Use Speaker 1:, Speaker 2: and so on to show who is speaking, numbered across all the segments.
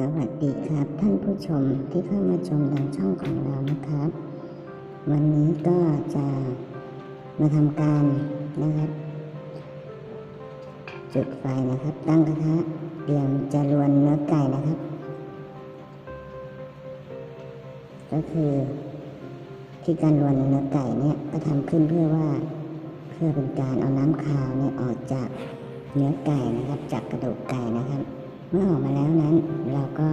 Speaker 1: สวัสดีครับท่านผู้ชมที่เข้ามาชมทางช่องของเรานะครับ วันนี้ก็จะมาทำการนะครับ จุดไฟนะครับ ตั้งกระทะเตรียมจะรวนเนื้อไก่นะครับ ก็คือที่การรวนเนื้อไก่เนี่ยก็ทำขึ้นเพื่อว่าเพื่อเป็นการเอาน้ำคาวเนี่ยออกจากเนื้อไก่นะครับ จากกระดูกไก่นะครับ มื่อออกมาแล้วนั้น เราก็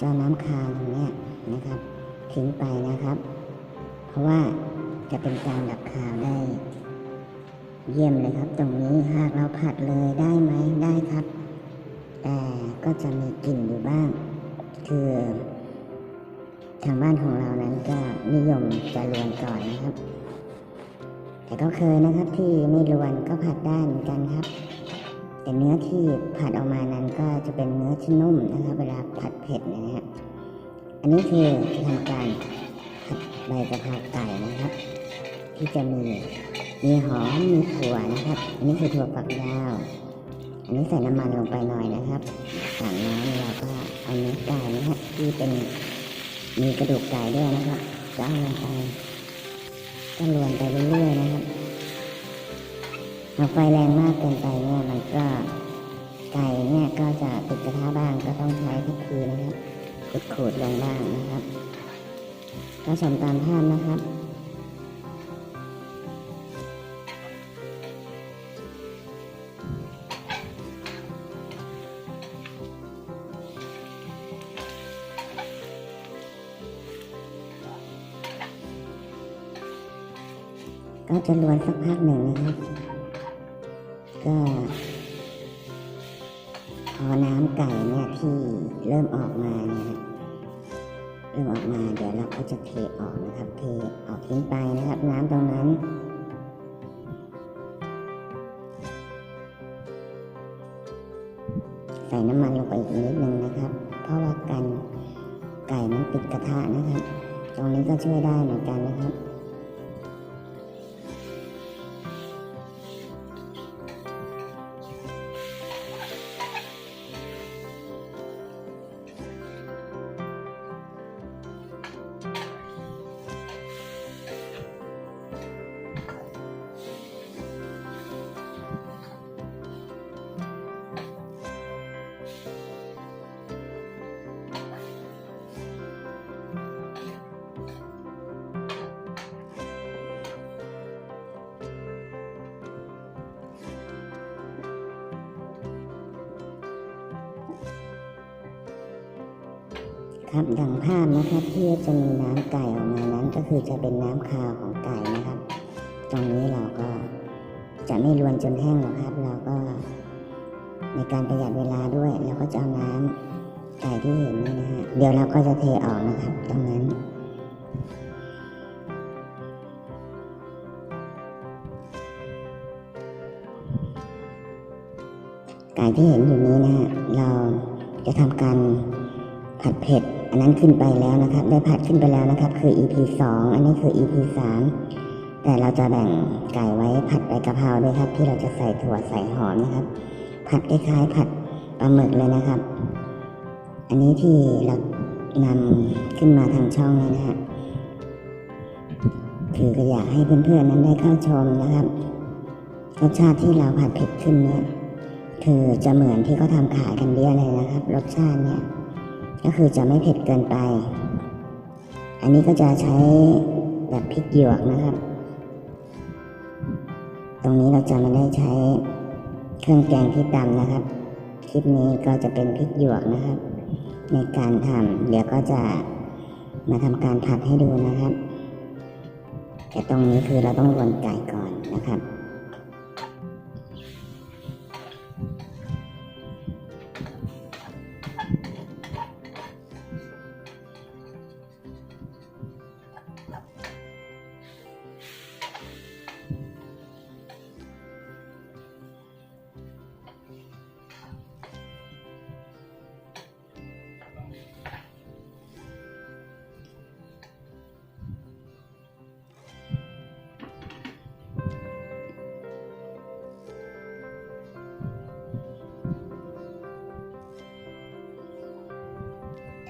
Speaker 1: จะเอน้ำคาวตรงนี้นะครับทิ้งไปนะครับ เพราะว่าจะเป็นการดับคาวได้ เยี่ยมเลยครับ ตรงนี้หากเราผัดเลยได้ไหมได้ครับ แต่ก็จะมีกลิ่นอยู่บ้าง คือ ทางบ้านของเรานั้นก็นิยมจะรวนก่อนนะครับ แต่ก็เคยนะครับที่ไม่รวนก็ผัดได้เหมือนกันครับ แต่เนื้อที่ผัดออกมานั้นก็จะเป็นเนื้อที่นุ่มนะครับเวลาผัดเผ็ดนะฮะอันนี้คือทำการผัดใบกะเพราไก่นะครับ ที่จะมีมีหอมมีถั่วนะครับ อันนี้คือถั่วฝักยาว อันนี้ใส่น้ำมันลงไปหน่อยนะครับจากนั้นเราก็เอาเนื้อไก่นะครับที่เป็นมีกระดูกไก่ด้วยนะครับก็เอาลงไปก็รวนไปเรื่อยๆนะครับ หากไฟแรงมากเกินไปเนี่ยมันก็ไก่เนี่ยก็จะติดกระทะบ้างก็ต้องใช้ทุกคืนนะครับขุดขูดๆลงบ้างนะครับก็ชมตามภาพนะครับก็จะรวนสักพักหนึ่งนะครับ ก็พอน้ำไก่เนี่ยที่เริ่มออกมาเนี่ยเริ่มออกมาเดี๋ยวเราก็จะเทออกนะครับ เทออกทิ้งไปนะครับ น้ำตรงนั้นใส่น้ำมันลงไปอีกนิดนึงนะครับ เพราะว่ากันไก่มันติดกระทะนะครับ ตรงนี้ก็ช่วยได้เหมือนกันนะครับ ครับดังภาพนะครับที่จะมีน้ำไก่ออกมานั้นก็คือจะเป็นน้ำคาวของไก่นะครับ ตรงนี้เราก็จะไม่รวนจนแห้งหรอกครับ เราก็ ในการประหยัดเวลาด้วยเราก็จะเอาน้ำไก่ที่เห็นนี่นะฮะเดี๋ยวเราก็จะเทออกนะครับ ตรงนั้นไก่ที่เห็นอยู่นี้นะฮะเราจะทำการผัดเผ็ด อันนั้นขึ้นไปแล้วนะครับ ได้ผัดขึ้นไปแล้วนะครับ คือ EP 2 อันนี้คือ EP 3 แต่เราจะแบ่งไก่ไว้ผัดใบกะเพราด้วยครับ ที่เราจะใส่ถั่วใส่หอมนะครับ ผัดคล้ายๆผัดปลาหมึกเลยนะครับ อันนี้ที่เรานำขึ้นมาทางช่องนี้นะฮะคือก็อยากให้เพื่อนๆนั้นได้เข้าชมนะครับรสชาติที่เราผัดเผ็ดขึ้นเนี่ยคือจะเหมือนที่เขาทำขายกันเดียเลยนะครับ รสชาติเนี่ย ก็คือจะไม่เผ็ดเกินไป อันนี้ก็จะใช้แบบพริกหยวกนะครับ ตรงนี้เราจะไม่ได้ใช้เครื่องแกงที่ตำนะครับ คลิปนี้ก็จะเป็นพริกหยวกนะครับ ในการทำเดี๋ยวก็จะมาทำการผัดให้ดูนะครับ แต่ตรงนี้คือเราต้องรวนไก่ก่อนนะครับ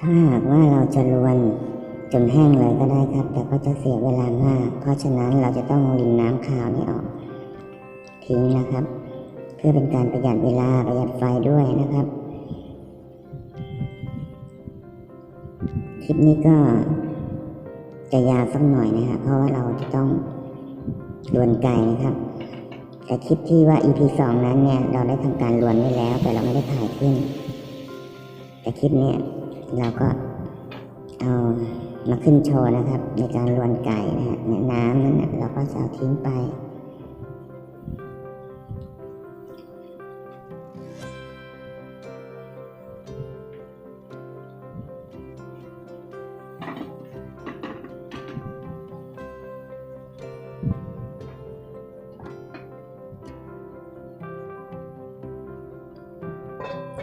Speaker 1: ถ้าหากว่าเราจะรวนจนแห้งเลยก็ได้ครับ แต่ก็จะเสียเวลามาก เพราะฉะนั้นเราจะต้องรินน้ำขาวนี่ออก ทิ้งนะครับ เพื่อเป็นการประหยัดเวลาประหยัดไฟด้วยนะครับ คลิปนี้ก็จะยาวสักหน่อยนะครับเพราะว่าเราจะต้องลวนไก่นะครับ แต่คลิปที่ว่า EP สองนั้นเนี่ย เราได้ทำการลวนไว้แล้ว แต่เราไม่ได้ถ่ายขึ้น แต่คลิปเนี้ย เราก็เอามาขึ้นโชว์นะครับ ในการลวนไก่นะฮะเนี่ยน้ำนั้นนะเราก็จะเอาทิ้งไป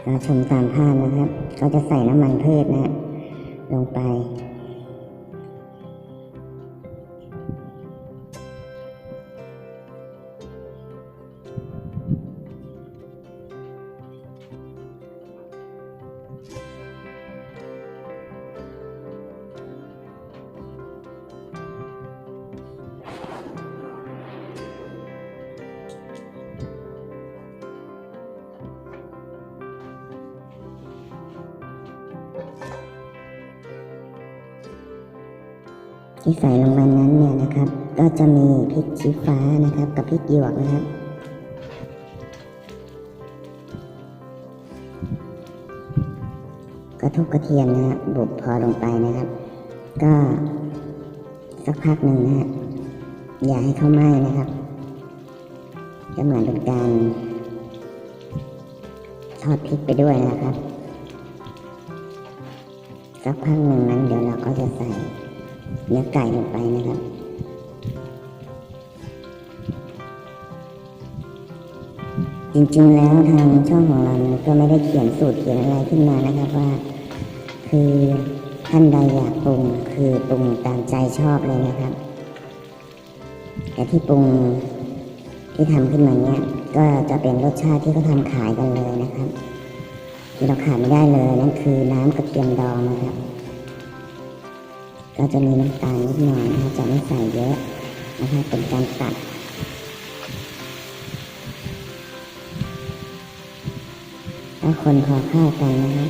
Speaker 1: ก็ชมตามภาพนะครับ ก็จะใส่น้ำมันพืชนะ ลงไป ที่ใส่ลงไปนั้นเนี่ยนะครับ ก็จะมีพริกชี้ฟ้านะครับ กับพริกหยวกนะครับกระทุกกระเทียมนะฮะบุบพอลงไปนะครับ ก็สักพักหนึ่งนะฮะอย่าให้เข้าไหม้นะครับจะเหมือนเป็นการทอดพริกไปด้วยนะครับสักพักหนึ่งนั้นเดี๋ยวเราก็จะใส่ เนื้อไก่ลงไปนะครับจริงๆแล้วทางช่องของเราก็ไม่ได้เขียนสูตรเขียนอะไรขึ้นมานะครับว่า คือท่านใดอยากปรุงคือปรุงตามใจชอบเลยนะครับ แต่ที่ปรุงที่ทำขึ้นมาเนี่ยก็จะเป็นรสชาติที่เขาทำขายกันเลยนะครับที่เราขาดไม่ได้เลยนั่นคือน้ำกระเทียมดองนะครับ ก็จะมีน้ำตาลนิดหน่อยนะคะจะไม่ใส่เยอะนะคะเป็นการตัดถ้าคนพอเข้ากันนะคะ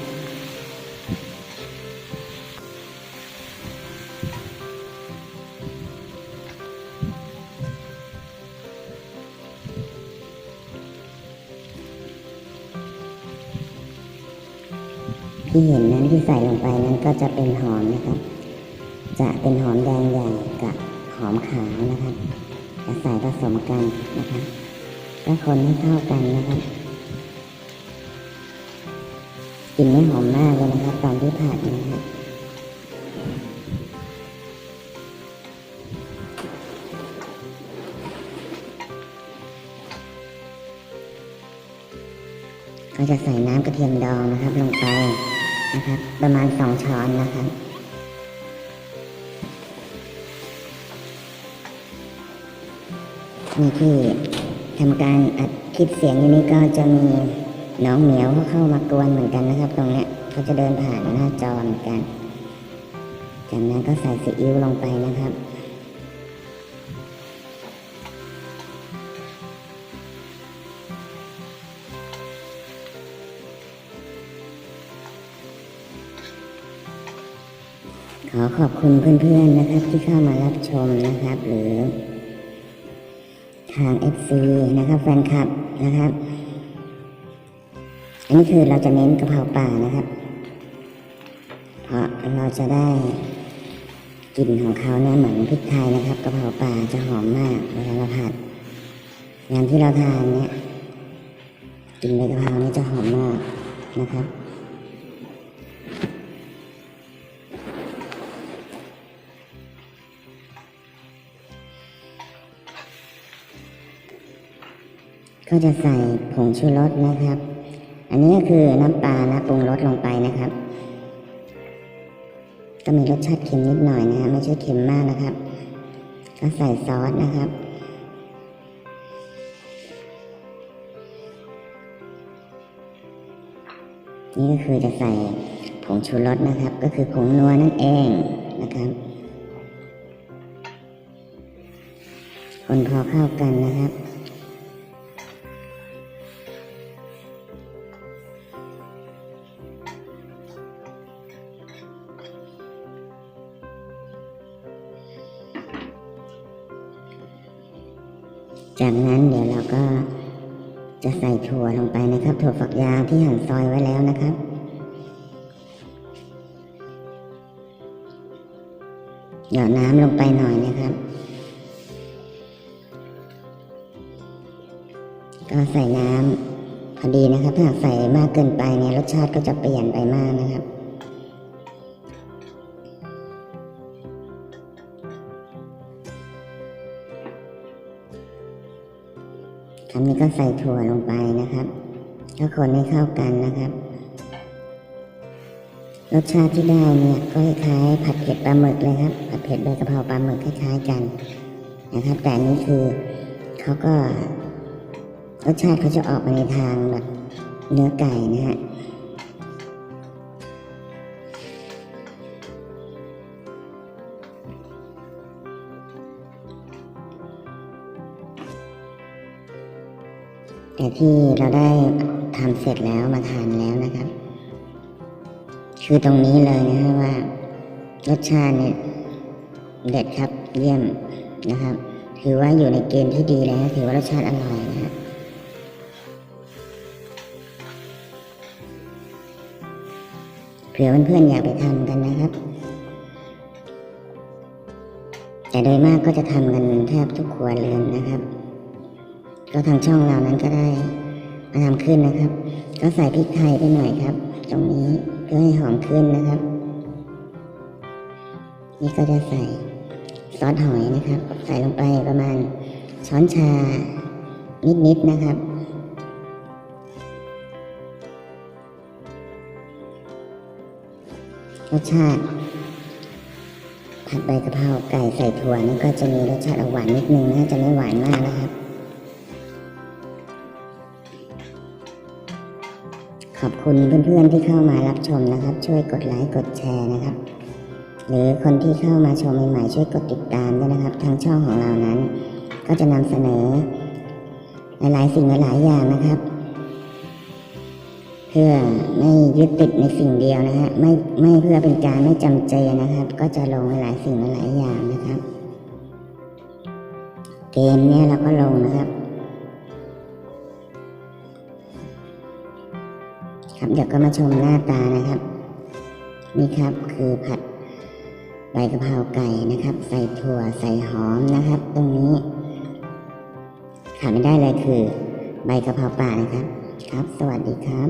Speaker 1: ที่เห็นนั้นที่ใส่ลงไปนั้นก็จะเป็นหอมนะครับ จะเป็นหอมแดงใหญ่กับหอมขาวนะครับจะใส่ผสมกันนะครับก็คนให้เข้ากันนะครับกลิ่นไม่หอมมากเลยนะครับ ตอนที่ผัดนะครับก็จะใส่น้ำกระเทียมดองนะครับ ลงไปนะครับ ประมาณสองช้อนนะครับ นี่ที่ทำการอัดคลิปเสียงอยู่นี้ก็จะมีน้องเหมียวเขาเข้ามากวนเหมือนกันนะครับ ตรงเนี้ยเขาจะเดินผ่านหน้าจอเหมือนกัน จากนั้นก็ใส่ซีอิ๊วลงไปนะครับขอขอบคุณเพื่อนๆนะครับที่เข้ามารับชมนะครับ หรือ ทาง FC นะครับแฟนคลับนะครับ อันนี้คือเราจะเน้นกระเพราป่านะครับ เพราะเราจะได้กลิ่นของเขาเนี่ยเหมือนพริกไทยนะครับกระเพราป่าจะหอมมากเวลาเราผัดงานที่เราทานเนี่ยกลิ่นใบกะเพรานี่จะหอมมากนะครับ ก็จะใส่ผงชูรสนะครับ อันนี้ก็คือน้ำปลานะปรุงรสลงไปนะครับ ก็มีรสชาติเค็มนิดหน่อยนะฮะไม่ใช่เค็มมากนะครับ ก็ใส่ซอสนะครับนี่ก็คือจะใส่ผงชูรสนะครับ ก็คือผงนัวนั่นเองนะครับ คนพอเข้ากันนะครับ จากนั้นเดี๋ยวเราก็จะใส่ถั่วลงไปนะครับ ถั่วฝักยาวที่หั่นซอยไว้แล้วนะครับ หยอดน้ำลงไปหน่อยนะครับ ก็ใส่น้ำพอดีนะครับ ถ้าใส่มากเกินไปเนี่ยรสชาติก็จะเปลี่ยนไปมากนะครับ คำนี้ก็ใส่ถั่วลงไปนะครับก็คนให้เข้ากันนะครับ รสชาติที่ได้เนี่ยก็คล้ายๆผัดเผ็ดปลาหมึกเลยครับ ผัดเผ็ดใบกะเพราปลาหมึกคล้ายๆกันนะครับ แต่อันนี้คือเขาก็รสชาติเขาจะออกมาในทางแบบเนื้อไก่นะฮะ ที่เราได้ทำเสร็จแล้วมาทานแล้วนะครับ คือตรงนี้เลยนะฮะว่ารสชาติเนี่ยเด็ดครับเยี่ยมนะครับ ถือว่าอยู่ในเกณฑ์ที่ดีแล้วถือว่ารสชาติอร่อยนะฮะเผื่อเพื่อนๆอยากไปทำกันนะครับ แต่โดยมากก็จะทำกันแทบทุกครัวเรือนนะครับ ก็ทางช่องเรานั้นก็ได้มาทำขึ้นนะครับ ก็ใส่พริกไทยไปหน่อยครับ ตรงนี้เพื่อให้หอมขึ้นนะครับ นี่ก็จะใส่ซอสหอยนะครับ ใส่ลงไปประมาณช้อนชานิดๆนะครับรสชาติผัดใบกะเพราไก่ใส่ถั่วนี่ก็จะมีรสชาติหวานนิดนึงนะจะไม่หวานมากนะครับ ขอบคุณเพื่อนๆที่เข้ามารับชมนะครับ ช่วยกดไลค์กดแชร์นะครับ หรือคนที่เข้ามาชมใหม่ๆช่วยกดติดตามด้วยนะครับ ทางช่องของเรานั้น ก็จะนำเสนอ หลายๆสิ่งหลายๆอย่างนะครับ เพื่อไม่ยึดติดในสิ่งเดียวนะฮะไม่ไม่เพื่อเป็นการไม่จำเจนะครับ ก็จะลงหลายๆสิ่งหลายๆอย่างนะครับ เกมเนี่ยเราก็ลงนะครับ ครับเดี๋ยวก็มาชมหน้าตานะครับ นี่ครับคือผัดใบกะเพราไก่นะครับ ใส่ถั่วใส่หอมนะครับ ตรงนี้ขาดไม่ได้เลยคือ ใบกะเพราป่านะครับ ครับ สวัสดีครับ